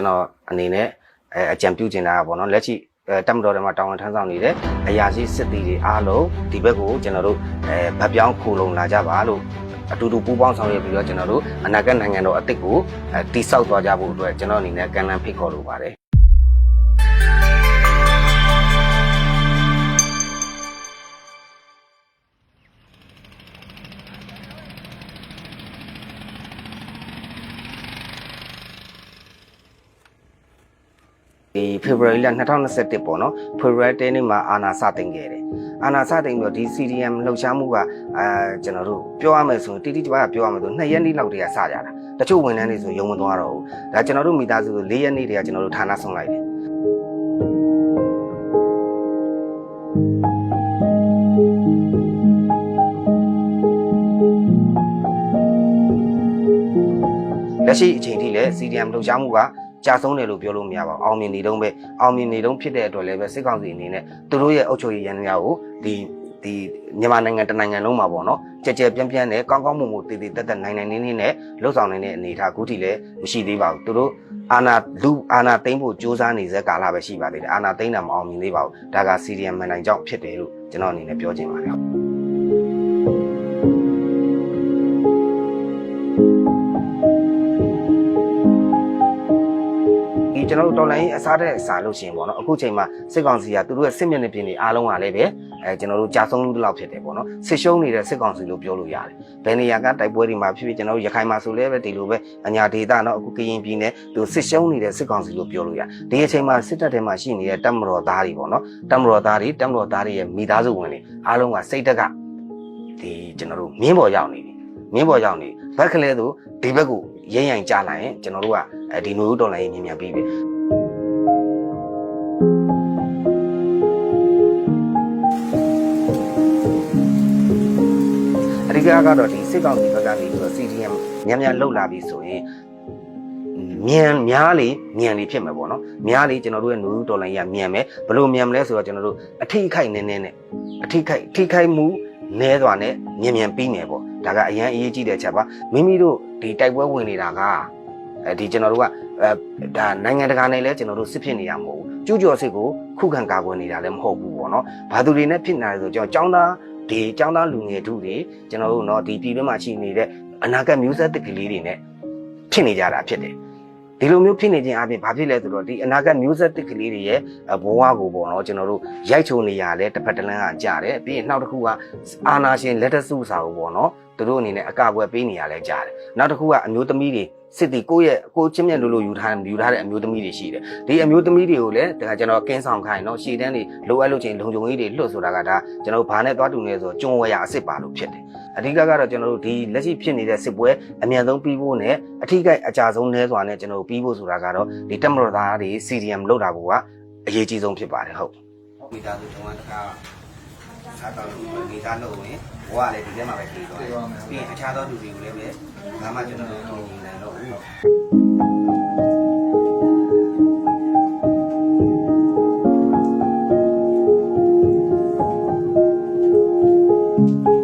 ကျွန်တော်အနေနဲ့အဲအကြံပြုချင်တာကပေါ့နော်လက်ရှိအဲတက်မတော်တွေမှာတာဝန်ထမ်းဆောင်နေတဲ့အရာရှိစစ်သည်တွေအားလုံးဒီဘက်ကိုကျွန်တော်တို့အဲဗတ်ပြောင်းခိုလုံလာကြပါလို့အတူတူပူးပေါင်းဆောင်ရွက်ပြီးတော့ကျွန်တော်တို့အနာဂတ်နိုင်ငံတော်အသစ်ကိုအဲတိဆောက်သွားကြဖို့အတွက်ကျွန်တော်အနေနဲ့ကံလန်းဖိတ်ခေါ်လိုပါတယ် ဒီဖေဖော်ဝါရီလ2021ပေါ့နော်ဖေဖော်ဝါရီ10နေ့မှာအာနာစတင်ခဲ့တယ်အာနာစတင်ပြီးတော့ဒီ CDM လှုပ်ရှားမှုကအာကျွန်တော်တို့ပြောရမယ်ဆိုရင်တိတိကျကျပြောရမယ်ဆို2ရက်နေ့လောက်တည်းကစကြတာတချို့ဝန်ထမ်းတွေဆိုရုံမသွားတော့ဘူးဒါကျွန်တော်တို့မိသားစုဆို4ရက်နေ့တည်းကကျွန်တော်တို့ဌာနဆုံးလိုက်တယ်လက်ရှိအချိန်ထိလည်း CDM လှုပ်ရှားမှုက ကြာဆုံးတယ်လို့ပြောလို့မရပါဘူးအောင်မြင်နေတုန်းပဲအောင်မြင်နေတုန်းဖြစ်တဲ့အတွက်လည်းပဲစစ်ကောင်စီအနေနဲ့သူတို့ရဲ့အုပ်ချုပ်ရေးရန်များကိုဒီဒီမြန်မာနိုင်ငံတနိုင်ငံလုံးမှာပေါ့နော်ကြက်ကြက်ပြန့်ပြန့်နဲ့ကောင်းကောင်းမွန်မွန်တည်တည်တက်တက်နိုင်နိုင်နေနေနဲ့လှုပ်ဆောင်နေတဲ့အနေအထားအခုထိလည်းမရှိသေးပါဘူးသူတို့အာနာလူအာနာသိမ့်ဖို့စ조사နေစေကာလပဲရှိပါသေးတယ်အာနာသိမ့်တာမအောင်မြင်သေးပါဘူးဒါက CDM မှန်တိုင်းကြောင့်ဖြစ်တယ်လို့ကျွန်တော်အနေနဲ့ပြောချင်ပါတယ် ကျွန်တော်တို့တော်လိုင်းအစားတဲ့အစားလို့ရှိရင်ပေါ့နော်အခုချိန်မှာစစ်ကောင်စီကသူတို့ရဲ့စစ်မျက်နှာပြင်တွေအားလုံးကလည်းပဲအဲကျွန်တော်တို့ကြာဆုံးလို့လောက်ဖြစ်တယ်ပေါ့နော်စစ်ရှုံးနေတဲ့စစ်ကောင်စီလို့ပြောလို့ရတယ်ဘယ်နေရာကတိုက်ပွဲတွေမှာဖြစ်ဖြစ်ကျွန်တော်တို့ရခိုင်မှာဆိုလည်းပဲဒီလိုပဲအညာဒေသနော်အခုကရင်ပြည်နယ်သူစစ်ရှုံးနေတဲ့စစ်ကောင်စီလို့ပြောလို့ရဒီအချိန်မှာစစ်တပ်ထဲမှာရှိနေတဲ့တပ်မတော်သားတွေပေါ့နော်တပ်မတော်သားတွေတပ်မတော်သားတွေရဲ့မိသားစုဝင်တွေအားလုံးကစိတ်တက်ကဒီကျွန်တော်တို့မြင်းပေါ်ရောက်နေပြီမြင်းပေါ်ရောက်နေဘက်ကလေးတို့ဒီဘက်ကို ရိမ့်ရိုင်ကြလာရင်ကျွန်တော်တို့ကအဲဒီနွေဦးတော်လိုင်းမြင်မြန်ပြီးပြီအဓိကကတော့ဒီစစ်ကောင်စီဘက်ကနေပြီးတော့ CDM ညံ့ညံ့လှုပ်လာပြီဆိုရင်မြန်များလေမြန်လေဖြစ်မှာပေါ့နော်များလေကျွန်တော်တို့ရဲ့နူးဒေါ်လာကြီးကမြန်မယ်ဘယ်လိုမြန်မလဲဆိုတော့ကျွန်တော်တို့အထိအခိုက်နည်းနည်းနဲ့အထိခိုက်ထိခိုက်မှုနည်းသွားနဲ့မြန်မြန်ပြီးမယ်ပေါ့ ဒါကအရန်အရေးကြီးတဲ့ချက်ပါမိမိတို့ဒီတိုက်ပွဲဝင်နေတာကအဲဒီကျွန်တော်တို့ကအဲဒါနိုင်ငံတကာနဲ့လည်းကျွန်တော်တို့စစ်ဖြစ်နေရမဟုတ်ဘူးကျူးကျော်စစ်ကိုခုခံကာကွယ်နေတာလည်းမဟုတ်ဘူးပေါ့နော်ဘာသူတွေနဲ့ဖြစ်နေတယ်ဆိုကျွန်တော်ចောင်းသား ဒီចောင်းသားလူငယ်ထုတွေကျွန်တော်တို့เนาะဒီပြည်တွင်းမှာရှိနေတဲ့အနာဂတ်မျိုးဆက်တစ်ကလေးတွေနဲ့ဖြစ်နေကြတာဖြစ်တယ် ဒီလိုမျိုးဖြစ်နေခြင်းအပြင်ဘာဖြစ်လဲဆိုတော့ဒီအနာဂတ်မျိုးဆက်တစ်ကလေးတွေရဲ့ဘဝကိုပေါ့နော်ကျွန်တော်တို့ရိုက်ချုံနေရလဲတစ်ဖက်တစ်လမ်းကကြားတယ်ပြီးရင်နောက်တစ်ခုကအာနာရှင်လက်တစုစာကိုပေါ့နော်သူတို့အနေနဲ့အကပွဲပေးနေရလဲကြားတယ်နောက်တစ်ခုကအမျိုးသမီးတွေ စစ်တီကိုယ့်ရဲ့ကိုချင်းမြတ်လို့လို့ယူထားယူထားတဲ့အမျိုးသမီးတွေရှိတယ်ဒီအမျိုးသမီးတွေကိုလည်းဒါကကျွန်တော်ကင်းဆောင်ခိုင်းနော်ရှည်တန်းတွေလိုအပ်လို့ချင်းလုံခြုံရေးတွေလွတ်ဆိုတာကဒါကျွန်တော်ဘာနဲ့သွားတူနေဆိုကျွန်းဝယ်ရအစ်စ်ပါလို့ဖြစ်တယ်အဓိကကတော့ကျွန်တော်တို့ဒီလက်ရှိဖြစ်နေတဲ့စစ်ပွဲအမြန်ဆုံးပြီးဖို့နဲ့အထူးကအကြဆုံးလဲစွာနဲ့ကျွန်တော်တို့ပြီးဖို့ဆိုတာကတော့ဒီတက်မတော်သားတွေ CDM လောက်တာကအရေးကြီးဆုံးဖြစ်ပါတယ်ဟုတ်မိသားစုထုံးကတခါ စားတော့လို့မိသားလို့ဝင်ဘဝကလည်းဒီထဲမှာပဲပြေးသွားတယ်ပြီးရင်အခြားသောလူတွေကိုလည်းပဲဘာမှကျွန်တော်တို့မမြင်နိုင်တော့ဘူး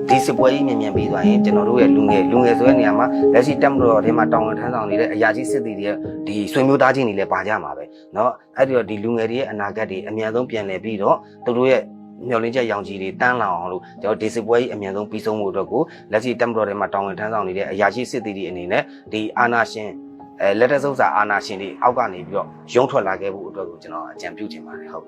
ဒီစစ်ပွဲကြီးမြင်မြန်ပြီးသွားရင်ကျွန်တော်တို့ရဲ့လူငယ်လူငယ်ဆိုတဲ့နေရာမှာလက်ရှိတက်မတော်ထဲမှာတောင်းဝန်ထမ်းဆောင်နေတဲ့အရာကြီးစစ်သည်တွေရဲ့ဒီဆွေမျိုးသားချင်းတွေလည်းပါကြမှာပဲเนาะအဲ့ဒီတော့ဒီလူငယ်တွေရဲ့အနာဂတ်တွေအမြန်ဆုံးပြန်လည်ပြီးတော့သူတို့ရဲ့ မျော်လင့်ချက်ရောင်ကြီးတွေတန်းလောင်အောင်လို့ကျွန်တော်ဒီစစ်ပွဲကြီးအမြန်ဆုံးပြီးဆုံးဖို့အတွက်ကိုလက်ရှိတက်မတော်ထဲမှာတောင်းဝန်ထမ်းဆောင်နေတဲ့အရာရှိစစ်သည်တွေအနေနဲ့ဒီအာနာရှင်အဲလက်တဆုပ်စာအာနာရှင်တွေအောက်ကနေပြီးတော့ရုံးထွက်လာခဲ့ဖို့အတွက်ကိုကျွန်တော်အကြံပြုချင်ပါတယ်ဟုတ်